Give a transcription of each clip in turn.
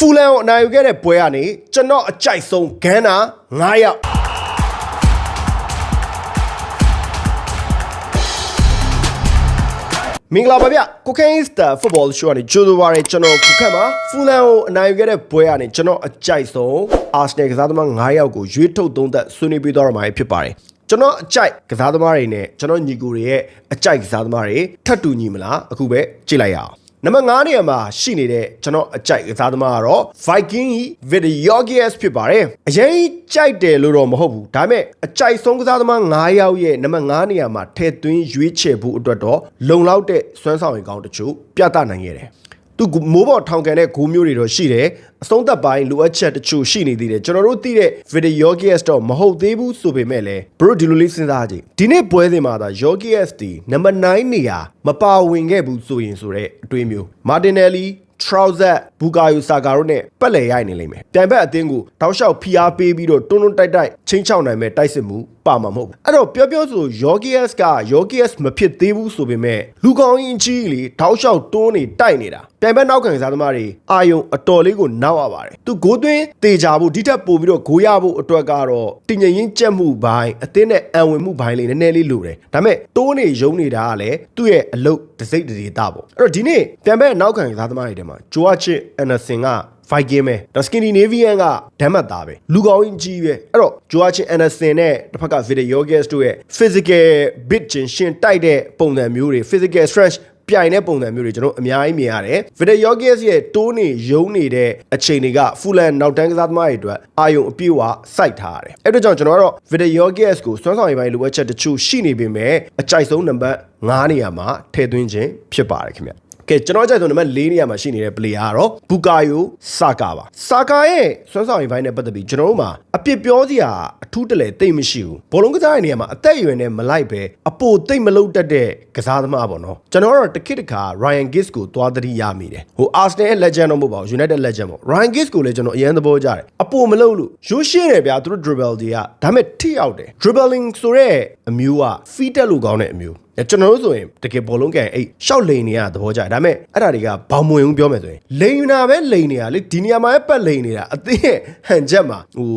ဖူလန်ကိုအနိုင်ယူခဲ့တဲ့ပွဲကနေကျွန်တော်အကြိုက်ဆုံးဂန်းနာ9ယောက်မင်္ဂလာပါဗျကိုကိန်းစတာဖုတ်ဘောရှိုးကနေဂျိုဒိုဝါရဲ့ကျွန်တော်ခုခက်မှာဖူလန်ကိုအနိုင်ယူခဲ့တဲ့ပွဲကနေကျွန်တော်အကြိုက်ဆုံးအာဆနယ်ကစားသမား9ယောက်ကိုရွေးထုတ်သုံးသက်ဆွေးနွေးပေးသွားရမှာဖြစ်ပါတယ်ကျွန်တော်အကြိုက်ကစားသမားတွေနဲ့ကျွန်တော်ညီကိုတွေရဲ့အကြိုက်ကစားသမားတွေထပ်တူညီမလားအခုပဲကြည့်လိုက်ရအောင် နံပါတ်9နေရာမှာရှိနေတဲ့ကျွန်တော်အကြိုက်ကစားသမားကတော့ Viking Videogias ဖြစ်ပါတယ်အရင်ကြိုက်တယ်လို့တော့မဟုတ်ဘူးဒါပေမဲ့အကြိုက်ဆုံးကစားသမား9ယောက်ရဲ့နံပါတ်9နေရာမှာထည့်သွင်းရွေးချယ်ဖို့အတွက်တော့လုံလောက်တဲ့စွမ်းဆောင်ရည်ကောင်းတချို့ပြသနိုင်ခဲ့တယ် သူမိုးပေါ်ထောင်ကန်တဲ့ဂိုးမျိုးတွေတော့ရှိတယ်အဆုံးသက်ပိုင်းလိုအပ်ချက်တချို့ရှိနေသေးတယ်ကျွန်တော်တို့သိတဲ့ video yogias တော့မဟုတ်သေးဘူးဆိုပေမဲ့လည်းဘရိုဒီလိုလေးစဉ်းစားကြည့်ဒီနေ့ပွဲစဉ်မှာသာ yogias ဒီနံပါတ်9နေရာမပါဝင်ခဲ့ဘူးဆိုရင်ဆိုတဲ့အတွေးမျိုး martinelli trouser ဘူကာယိုဆာကာတို့နဲ့ပက်လေရိုက်နေလိမ့်မယ်။ပြိုင်ဘက်အသင်းကိုတောက်လျှောက်ဖိအားပေးပြီးတော့တွန်းတွန်းတိုက်တိုက်ချင်းချောက်နိုင်မဲ့တိုက်စစ်မှု ပါမှာမဟုတ်ဘူး။အဲ့တော့ပြောပြောဆို Yogias က Yogias မဖြစ်သေးဘူးဆိုပေမဲ့လူကောင်းရင်ကြီးလေတောက်လျှောက်တွန်းနေတိုက်နေတာ။ပြိုင်ဘက်နောက်ခံစားသမားတွေအာယုံအတော်လေးကိုနောက်ရပါတယ်။သူဂိုးသွင်းတေချာဖို့ဒီထက်ပိုပြီးတော့ဂိုးရဖို့အတွက်ကတော့တင်ငင်ရင်ကြက်မှုဘိုင်းအသင်းနဲ့အံဝင်မှုဘိုင်းလေးနည်းနည်းလေးလိုတယ်။ဒါပေမဲ့တိုးနေယုံနေတာကလည်းသူ့ရဲ့အလုတ်တစိမ့်တရေတာပေါ့။အဲ့တော့ဒီနေ့ပြိုင်ဘက်နောက်ခံစားသမားတွေထဲမှာဂျိုအချစ်အန်နဆင်က Viking ပဲဒါ Scandinavian ကဓမ္မသားပဲလူကောင်းကြီးပဲအဲ့တော့ Joachim Anderson နဲ့တစ်ဖက်က Vida Yogas တို့ရဲ့ physical bit ချင်းရှင်တိုက်တဲ့ပုံစံမျိုးတွေ physical stretch ပြိုင်တဲ့ပုံစံမျိုးတွေကျွန်တော်အများကြီးမြင်ရတယ်။ Vida Yogas ရဲ့တိုးနေယုံနေတဲ့အခြေအနေက Fulan နောက်တန်းကစားသမားတွေအတွက်အာယုံအပြည့်အဝစိုက်ထားရတယ်။အဲ့တို့ကြောင့်ကျွန်တော်ကတော့ Vida Yogas ကိုစွမ်းဆောင်ရည်ပိုင်းလိုအပ်ချက်တချို့ရှိနေပေမဲ့အကြိုက်ဆုံးနံပါတ်9နေရာမှာထည့်သွင်းခြင်းဖြစ်ပါတယ်ခင်ဗျ။ ကဲကျွန်တော်ကြိုက်ဆုံးနံပါတ်၄နေရာမှာရှိနေတဲ့ player ကတော့ဘူကာယိုဆာကာပါဆာကာရဲ့စွမ်းဆောင်ရည်ပိုင်းနဲ့ပတ်သက်ပြီးကျွန်တော်တို့မှာအပြစ်ပြောစရာအထူးတလဲတိတ်မရှိဘူးဘောလုံးကစားတဲ့နေရာမှာအသက်အရွယ်နဲ့မလိုက်ပဲအပိုတိတ်မလုံးတတ်တဲ့ကစားသမားပေါ့နော်ကျွန်တော်ကတော့တခစ်တခါ Ryan Giggs ကိုသွားသတိရမိတယ်ဟို Arsenal ရဲ့ legend တော့မဟုတ်ပါဘူး United legend ပေါ့ Ryan Giggs ကိုလည်းကျွန်တော်အရင်သဘောကျတယ်အပိုမလုံးလို့ရိုးရှင်းတယ်ဗျာသူတို့ dribble တွေကဒါပေမဲ့ထိရောက်တယ် dribbling ဆိုတဲ့အမျိုးက feed တက်လို့ကောင်းတဲ့အမျိုး ကျွန်တော်တို့ဆိုရင်တကယ်ဘောလုံးကန်အဲ့ရှောက်လိန်နေရသဘောကျတယ်ဒါပေမဲ့အဲ့ဒါတွေကဘောင်မွင်အောင်ပြောမယ်ဆိုရင်လိန်ယူနာပဲလိန်နေတာလေဒီနေရာမှာပဲပတ်လိန်နေတာအသင်းရဲ့ဟန်ချက်မှာဟို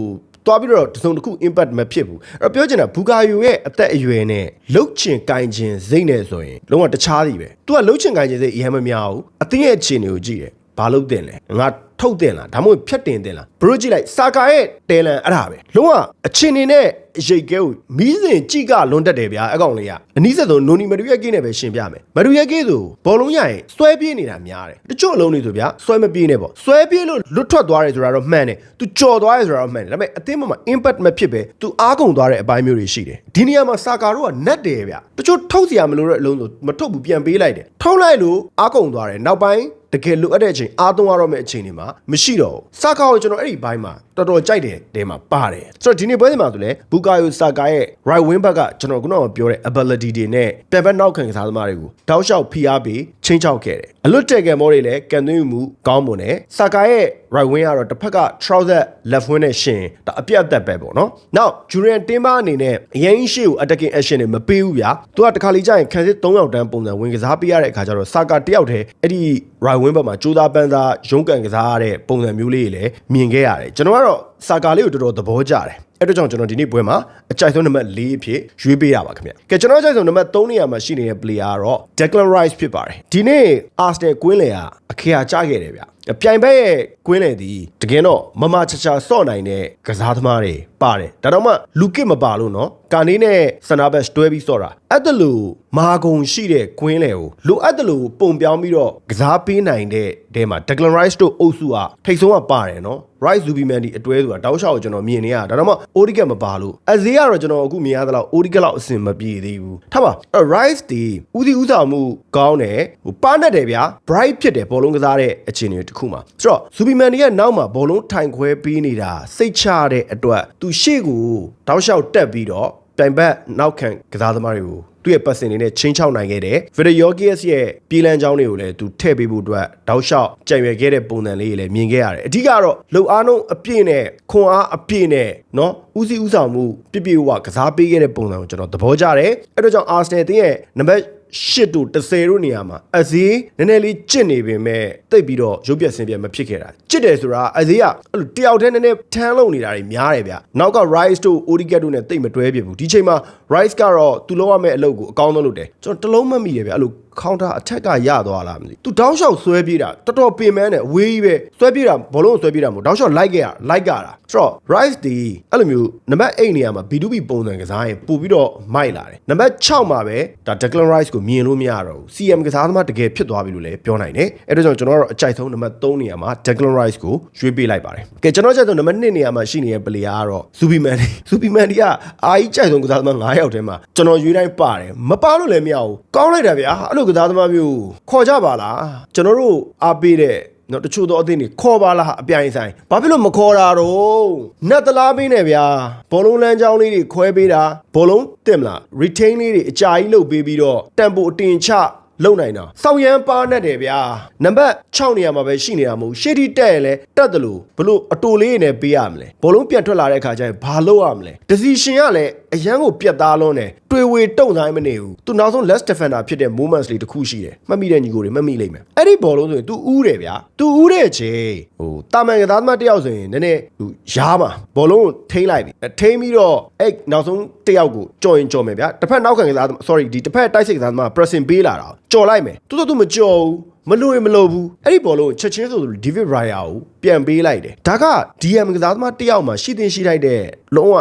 တွားပြီးတော့တစုံတစ်ခု impact မဖြစ်ဘူးအဲ့တော့ပြောချင်တာဘူကာယိုရဲ့အသက်အရွယ်နဲ့လှုပ်ချင်ကင်ချင်စိတ်နဲ့ဆိုရင်လုံးဝတခြားစီပဲ။ तू ကလှုပ်ချင်ကင်ချင်စိတ်အရင်မများဘူးအသင်းရဲ့အခြေအနေကိုကြည့်တယ်။ဘာလုပ်တင်လဲ။ငါ ထုတ်တင်လားဒါမှမဟုတ်ဖြတ်တင်တင်လားဘရိုကြည့်လိုက်စာကာရဲ့တဲလန်အဲ့ဒါပဲလုံးဝအချင်းနေနဲ့ရိတ်ကဲကိုမီးစင်ကြည့်ကလွန်တက်တယ်ဗျာအကောင်လေးကအနည်းဆက်ဆုံးနိုနီမဒူရက်ကေးနဲ့ပဲရှင်းပြမယ်မဒူရက်ကေးဆိုဘောလုံးရရင်စွဲပြေးနေတာများတယ်တချို့အလုံးတွေဆိုဗျာစွဲမပြေးနဲ့ပေါ့စွဲပြေးလို့လွတ်ထွက်သွားတယ်ဆိုတာတော့မှန်တယ်သူကြော်သွားတယ်ဆိုတာတော့မှန်တယ်ဒါပေမဲ့အသင်းမှာ impact မဖြစ်ပဲသူအားကုန်သွားတဲ့အပိုင်းမျိုးတွေရှိတယ်ဒီနေရာမှာစာကာတို့ကနတ်တယ်ဗျာတချို့ထုတ်စရာမလိုတဲ့အလုံးဆိုမထုတ်ဘူးပြန်ပေးလိုက်တယ်ထုတ်လိုက်လို့အားကုန်သွားတယ်နောက်ပိုင်း တကယ်လိုအပ်တဲ့အချိန်အားသုံးရတော့မယ့်အချိန်တွေမှာမရှိတော့ဘူးစာကာကိုကျွန်တော်အဲ့ဒီဘိုင်းမှာတော်တော်ကြိုက်တယ်တဲမှာပါတယ်ဆိုတော့ဒီနေ့ပွဲစဉ်မှာဆိုလဲဘူကာယိုစာကာရဲ့ right wing back ကကျွန်တော်ခုနကပြောတဲ့ ability တွေနဲ့ပြန်ဘက်နောက်ခံကစားသမားတွေကိုတောက်လျှောက်ဖိအားပေးချင်းချောက်ခဲ့တယ်အလွတ်တက်ကယ်မောတွေလည်းကန်သွင်းမှုကောင်းမွန်တယ်စာကာရဲ့ right wing ကတော့တစ်ဖက်က trouser left wing နဲ့ရှင်ဒါအပြတ်အသက်ပဲပေါ့နော်နောက် Julian Timber အနေနဲ့အရင်ရှိကို attacking action တွေမပေးဘူးဗျာသူကတခါလေကြာရင်ခံစစ်3ယောက်တန်းပုံစံဝင်ကစားပေးရတဲ့အခါကျတော့စာကာတယောက်တည်းအဲ့ဒီ right wing ဘက်မှာကြိုးစားပန်းစားရုန်းကန်ကစားရတဲ့ပုံစံမျိုးလေးတွေလည်းမြင်ခဲ့ရတယ်ကျွန်တော်ကတော့စာကာလေးကိုတော်တော်သဘောကျတယ်အဲ့တော့ကြောင့်ကျွန်တော်ဒီနေ့ပွဲမှာအကြိုက်ဆုံးနံပါတ်၄အဖြစ်ရွေးပေးရပါခင်ဗျကဲကျွန်တော်အကြိုက်ဆုံးနံပါတ်3နေရာမှာရှိနေတဲ့ player ကတော့ Declan Rice ဖြစ်ပါတယ်ဒီနေ့ Arsenal ကွင်းလယ်ကအခရာကျခဲ့တယ်ဗျ ပြိုင်ဘက်ရဲ့ကွင်းလယ်ဒီတကယ်တော့မမချာချာစော့နိုင်တဲ့ကစားသမားတွေပါတယ်ဒါတော့မှလူကစ်မပါလို့နော်ကာနေနဲ့စနာဘက်တွဲပြီးစော့တာအဲ့ဒါလို့မာကုံရှိတဲ့ကွင်းလယ်ကိုလိုအပ်တယ်လို့ပုံပြောင်းပြီးတော့ကစားပေးနိုင်တဲ့တဲမှာ Declan Rice တို့အုပ်စုကထိတ်ဆုံးကပါတယ်နော် Rice Zubiman ဒီအတွဲဆိုတာတောက်လျှောက်ကိုကျွန်တော်မြင်နေရဒါတော့မှ Odigat မပါလို့အဈေးကတော့ကျွန်တော်အခုမြင်ရသလောက် Odigat လောက်အဆင်မပြေသေးဘူးထားပါအဲ့ Rice ဒီဦးစီးဦးဆောင်မှုကောင်းတယ်ဟိုပါနဲ့တယ်ဗျာ bright ဖြစ်တယ်ဘောလုံးကစားတဲ့အခြေအနေတစ်ခုမှာဆိုတော့ Zubiman ဒီကနောက်မှာဘောလုံးထိုင်ခွဲပေးနေတာစိတ်ချတဲ့အတွက်သူရှေ့ကိုတောက်လျှောက်တက်ပြီးတော့ပြိုင်ဘက်နောက်ခံကစားသမားတွေကိုသူ့ရဲ့ပတ်စင်တွေနဲ့ချင်းချောက်နိုင်ခဲ့တယ်။ Video Yogias ရဲ့ပြည်လန်းချောင်းတွေကိုလည်းသူထည့်ပေးဖို့အတွက်တောက်လျှောက်ကြံရွယ်ခဲ့တဲ့ပုံစံလေးတွေလည်းမြင်ခဲ့ရတယ်။အဓိကတော့လုံအားလုံးအပြည့်နဲ့ခွန်အားအပြည့်နဲ့နော်ဦးစီးဦးဆောင်မှုပြပြဝကစားပေးခဲ့တဲ့ပုံစံကိုကျွန်တော်သဘောကျတယ်။အဲ့တော့ကြောင့် Arsenal တင်းရဲ့နံပါတ် ရှစ်တို့30တို့နေရာမှာအဈေးနည်းနည်းလေးကျစ်နေပေမဲ့တိတ်ပြီးတော့ရုပ်ပြက်ဆင်းပြက်မဖြစ်ခဲ့တာကျစ်တယ်ဆိုတာအဈေးကအဲ့လိုတယောက်တည်းနည်းနည်းထမ်းလုံနေတာတွေများတယ်ဗျနောက်က Rise တို့ Odicat တို့နဲ့တိတ်မတွဲပြဘူးဒီချိန်မှာ Rise ကတော့သူလုံးဝမဲ့အလုပ်ကိုအကောင်းဆုံးလုပ်တယ်ကျွန်တော်တလုံးမမိရဗျအဲ့လို counter attack ကရသွားလားမသိသူတောင်းလျှောက်ဆွဲပြေးတာတော်တော်ပင်မန်းနဲ့အဝေးကြီးပဲဆွဲပြေးတာဘောလုံးကိုဆွဲပြေးတာမဟုတ်တောင်းလျှောက်လိုက်ခဲ့ရလိုက်ကြတာဆိုတော့ Rise ဒီအဲ့လိုမျိုးနံပါတ်8နေရာမှာ B2B ပုံစံကစားရင်ပို့ပြီးတော့မိုက်လာတယ်နံပါတ်6မှာပဲဒါ Declan Rice ကိုမြင်လို့မရတော့ဘူး CM ကစားသမားတကယ်ဖြစ်သွားပြီလို့လည်းပြောနိုင်တယ်အဲ့ဒါကြောင့်ကျွန်တော်ကတော့အကြိုက်ဆုံးနံပါတ်3နေရာမှာ Declan Rice ကိုရွေးပေးလိုက်ပါတယ်ကဲကျွန်တော်ကြိုက်ဆုံးနံပါတ်2နေရာမှာရှိနေတဲ့ player ကတော့ Superman Superman ဒီကအာကြီးကြိုက်ဆုံးကစားသမား9ယောက်ထဲမှာကျွန်တော်ရွေးတိုင်းပါတယ်မပါလို့လည်းမရဘူးကောင်းလိုက်တာဗျာအဲ့လိုကစားသမားမျိုးခေါ်ကြပါလားကျွန်တော်တို့အားပေးတဲ့နော်တချို့သောအသင်းတွေခေါ်ပါလားဟာအပြိုင်ဆိုင်ဘာဖြစ်လို့မခေါ်တာတော့နတ်တလားပေးနေဗျာဘောလုံးလမ်းကြောင်းလေးတွေခွဲပေးတာဘောလုံးတင်မလား retain လေးတွေအကြာကြီးလုပ်ပေးပြီးတော့တန်ပိုအတင်ချ လုံနိုင်တာစောက်ရမ်းပါနဲ့တယ်ဗျာနံပါတ်6နေရာမှာပဲရှိနေတာမဟုတ်ရှေ့တီတက်ရလဲတက်တယ်လို့ဘလို့အတူလေးနဲ့ပေးရမလဲဘောလုံးပြန်ထွက်လာတဲ့အခါကျရင်ဘာလုပ်ရမလဲ decision ကလည်းအရန်ကိုပြတ်သားလုံးတယ်တွေ့ဝေတုံတိုင်းမနေဘူးသူနောက်ဆုံး less defender ဖြစ်တဲ့ moments လေးတစ်ခုရှိတယ်မှတ်မိတဲ့ညီကိုတွေမှတ်မိလိမ့်မယ်အဲ့ဒီဘောလုံးဆိုရင် तू ဥးတယ်ဗျာ तू ဥးတဲ့ချိန်ဟိုတာမန်ကသားသမားတစ်ယောက်ဆိုရင်နည်းနည်းဟိုရားမှာဘောလုံးကိုထိမ့်လိုက်ပြီထိမ့်ပြီးတော့အဲ့နောက်ဆုံး တစ်ယောက်ကိုကြော်ရင်ကြော်မယ်ဗျာတစ်ဖက်နောက်ခံကစားသမား sorry ဒီတစ်ဖက်တိုက်စစ်ကစားသမား pressing ပေးလာတာကြော်လိုက်မယ်သူတို့သူမကြော်ဘူးမလို့ရင်မလို့ဘူးအဲ့ဒီဘောလုံးကိုချက်ချင်းဆိုသူ David Raya ကိုပြန်ပေးလိုက်တယ်ဒါက DM ကစားသမားတစ်ယောက်မှာရှိတင်ရှိလိုက်တဲ့လုံးဝ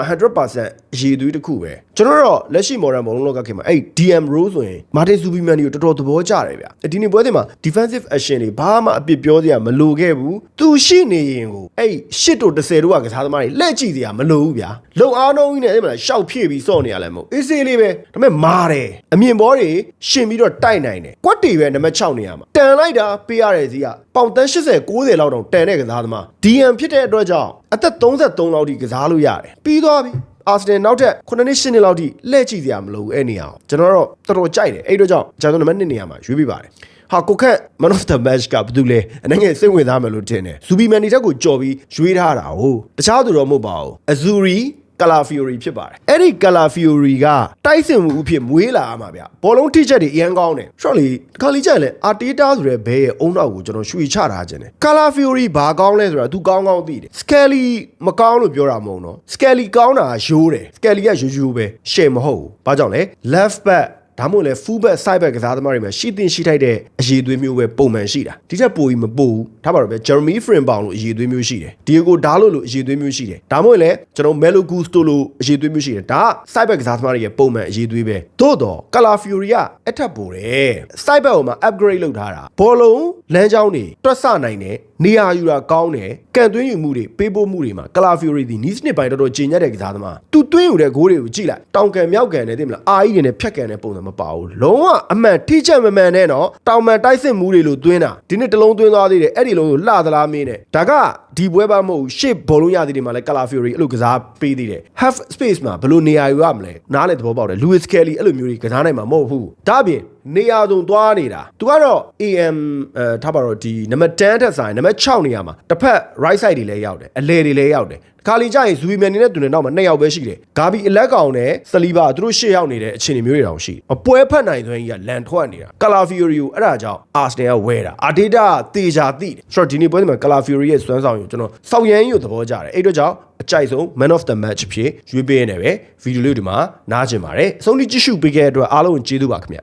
100%အရေးသွေးတစ်ခုပဲကျွန်တော်တို့လက်ရှိ modern ဘောလုံးလောကခေတ်မှာအဲ့ DM role ဆိုရင် Martin Zubimendi ကိုတော်တော်သဘောကျတယ်ဗျဒီနေ့ပွဲစဉ်မှာ defensive action တွေဘာမှအပြစ်ပြောစရာမလိုခဲ့ဘူးသူရှိနေရင်ကိုအဲ့8တို့10တို့ကကစားသမားတွေလက်ကြည့်စရာမလိုဘူးဗျာလုံအားနှုံးကြီးနဲ့အဲ့မှာရှောက်ဖြည့်ပြီးစော့နေရလဲမဟုတ်အေးစေးလေးပဲဒါပေမဲ့မာတယ်အမြင်ဘောတွေရှင်ပြီးတော့တိုက်နိုင်တယ်ကွက်တီပဲနံပါတ်6နေရာမှာတန်လိုက်တာပေးရတဲ့စီကပေါင်တန်း80 90လောက်တောင်တန်တဲ့ကစားသမား DM ဖြစ်တဲ့အတွက်ကြောင့်အသက်33လောက်ထိကစားလို့ရတယ်ပြီးသွားပြီ အာဆင်နယ်နောက်ထပ်9နှစ်10နှစ်လောက်ထိလှည့်ကြည့်စရာမလိုဘူးအဲ့နေရာအောင်ကျွန်တော်တော့တော်တော်ကြိုက်တယ်အဲ့တော့ကြောင့်ကျွန်တော်နံပါတ်1နေရာမှာရွေးပြပါတယ်ဟာကိုခန့် man of the match ကဘာတူလဲအနေငယ်စိတ်ဝင်စားမယ်လို့ထင်တယ်ဇူဘီမန်နီတက်ကိုကြော်ပြီးရွေးထားတာဟုတ်တခြားသူတော့မဟုတ်ပါဘူးအဇူရီ ကလာဖီယိုရီဖြစ်ပါတယ်အဲ့ဒီကလာဖီယိုရီကတိုက်စင်မှုအဖြစ်မွေးလာမှာဗျဘောလုံးထိချက်တွေအရန်ကောင်းတယ်ရှော့လီခါလီကြိုင်လဲအာတေးတာဆိုတဲ့ဘဲရဲ့အုံနောက်ကိုကျွန်တော်ရွှေချထားခြင်းတယ်ကလာဖီယိုရီဘာကောင်းလဲဆိုတာ तू ကောင်းကောင်းသိတယ်စကယ်လီမကောင်းလို့ပြောတာမဟုတ်နော်စကယ်လီကောင်းတာရိုးတယ်စကယ်လီကရိုးရိုးပဲရှယ်မဟုတ်ဘူးဘာကြောင့်လဲ left back ဒါမှမဟုတ်လေ full back side back ကစားသမားတွေမှာရှိတင်ရှိထိုက်တဲ့အရေးသွေးမျိုးပဲပုံမှန်ရှိတာဒီထက်ပိုပြီးမပိုဘူးဒါပါတော့ဗျ Jeremy Frimpong လို့အရေးသွေးမျိုးရှိတယ် Diego Dalot လို့အရေးသွေးမျိုးရှိတယ်ဒါမှမဟုတ်လေကျွန်တော် Melo Gusto လို့အရေးသွေးမျိုးရှိတယ်ဒါက side back ကစားသမားတွေရဲ့ပုံမှန်အရေးသွေးပဲသို့တော့ Calafiori ကအထက်ပိုတယ် side back ကိုမှ upgrade လုပ်ထားတာဘောလုံးလမ်းကြောင်းတွေတွက်ဆနိုင်တယ် နေရာယူတာကောင်းတယ်ကန်သွင်းယူမှုတွေပေးပို့မှုတွေမှာ Calafiori ဒီ niche နှစ်ပိုင်းတော်တော်ကျဉ်ညက်တဲ့ကစားသမားသူသွင်းယူတဲ့ဂိုးတွေကိုကြည့်လိုက်တောင်ကန်မြောက်ကန်နဲ့သိမလားအာကြီးတွေနဲ့ဖြတ်ကန်တဲ့ပုံစံမပါဘူးလုံးဝအမှန်ထိချက်မမှန်နဲ့နော်တောင်မှန်တိုက်စစ်မှုတွေလို့သွင်းတာဒီနေ့တလုံးသွင်းသွားသေးတယ်အဲ့ဒီလုံးကိုလှသလားမင်းနဲ့ဒါကဒီပွဲပါမဟုတ်ရှေ့ဘောလုံးရသေးတယ်မှာလဲ Calafiori အဲ့လိုကစားပေးသေးတယ် half space မှာဘယ်လိုနေရာယူရမလဲနားလေသဘောပေါက်တယ် Lewis Kelly အဲ့လိုမျိုးတွေကစားနိုင်မှာမဟုတ်ဘူးဒါအပြင်နေရာစုံသွားနေတာ तू ကတော့ AM အဲထားပါတော့ဒီနံပါတ်10ထက်ဆိုင်နံပါတ်6နေရာမှာတစ်ဖက် right side တွေလည်းရောက်တယ်အလဲတွေလည်းရောက်တယ်ခါလီကြရင်ဇူဘီမန်နေနဲ့သူနဲ့နောက်မှာ2ယောက်ပဲရှိတယ်ဂါဘီအလက်ကောင်နဲ့ဆလီဘာသူတို့ရှေ့ရောက်နေတဲ့အခြေအနေမျိုးတွေတောင်ရှိတယ်အပွဲဖက်နိုင်သွင်းကြီးကလန်ထွက်နေတာကလာဖီယိုရီကိုအဲ့ဒါကြောင့်အာစနယ်ကဝဲတာအာဒေတာတေချာတိတယ်ဆိုတော့ဒီနေ့ပွဲဒီမှာကလာဖီယိုရီရဲ့စွမ်းဆောင်ကိုကျွန်တော်စောက်ရမ်းယူသဘောကျတယ်အဲ့တော့ကြောင့်အကြိုက်ဆုံး man of the match ဖြစ်ရွေးပေးနေပဲဗီဒီယိုလေးဒီမှာနားကျင်ပါတယ်အဆုံးထိကြည့်ရှုပေးခဲ့တဲ့အတွက်အားလုံးကျေးဇူးပါခင်ဗျ